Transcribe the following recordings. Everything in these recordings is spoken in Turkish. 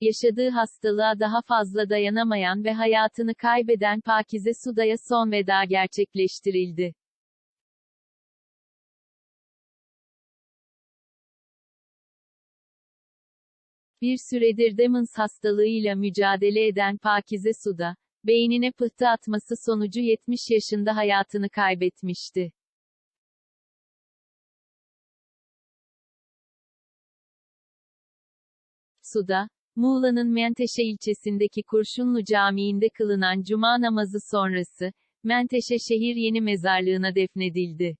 Yaşadığı hastalığa daha fazla dayanamayan ve hayatını kaybeden Pakize Suda'ya son veda gerçekleştirildi. Bir süredir Demans hastalığıyla mücadele eden Pakize Suda, beynine pıhtı atması sonucu 70 yaşında hayatını kaybetmişti. Suda, Muğla'nın Menteşe ilçesindeki Kurşunlu Camii'nde kılınan cuma namazı sonrası, Menteşe şehir yeni mezarlığına defnedildi.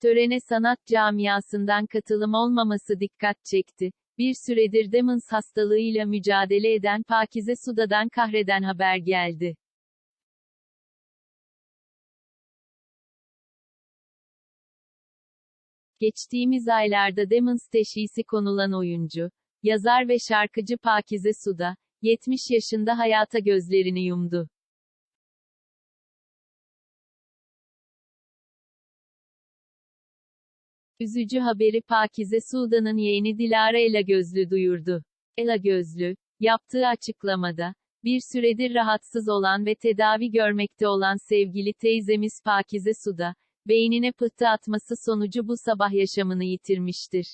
Törene sanat camiasından katılım olmaması dikkat çekti. Bir süredir Demans hastalığıyla mücadele eden Pakize Suda'dan kahreden haber geldi. Geçtiğimiz aylarda Demans teşhisi konulan oyuncu, yazar ve şarkıcı Pakize Suda, 70 yaşında hayata gözlerini yumdu. Üzücü haberi Pakize Sudan'ın yeğeni Dilara Ela Gözlü duyurdu. Ela Gözlü, yaptığı açıklamada, bir süredir rahatsız olan ve tedavi görmekte olan sevgili teyzemiz Pakize Suda, beynine pıhtı atması sonucu bu sabah yaşamını yitirmiştir.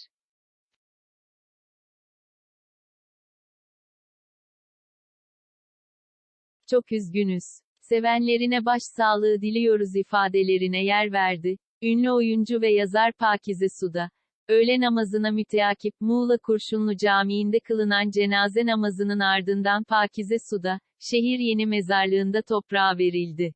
Çok üzgünüz. Sevenlerine başsağlığı diliyoruz ifadelerine yer verdi. Ünlü oyuncu ve yazar Pakize Suda. Öğle namazına müteakip Muğla Kurşunlu Camii'nde kılınan cenaze namazının ardından Pakize Suda, şehir yeni mezarlığında toprağa verildi.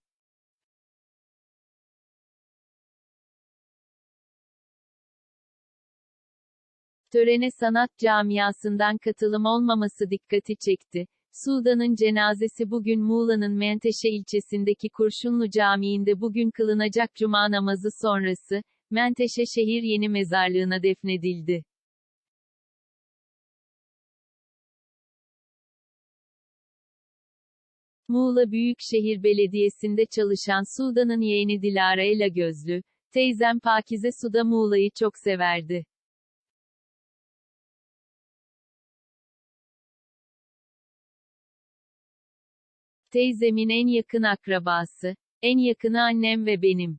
Törene sanat camiasından katılım olmaması dikkati çekti. Sudan'ın cenazesi bugün Muğla'nın Menteşe ilçesindeki Kurşunlu Camii'nde bugün kılınacak cuma namazı sonrası, Menteşe şehir yeni mezarlığına defnedildi. Muğla Büyükşehir Belediyesi'nde çalışan Sudan'ın yeğeni Dilara Ela Gözlü, teyzem Pakize Suda Muğla'yı çok severdi. Teyzemin en yakın akrabası, en yakını annem ve benim.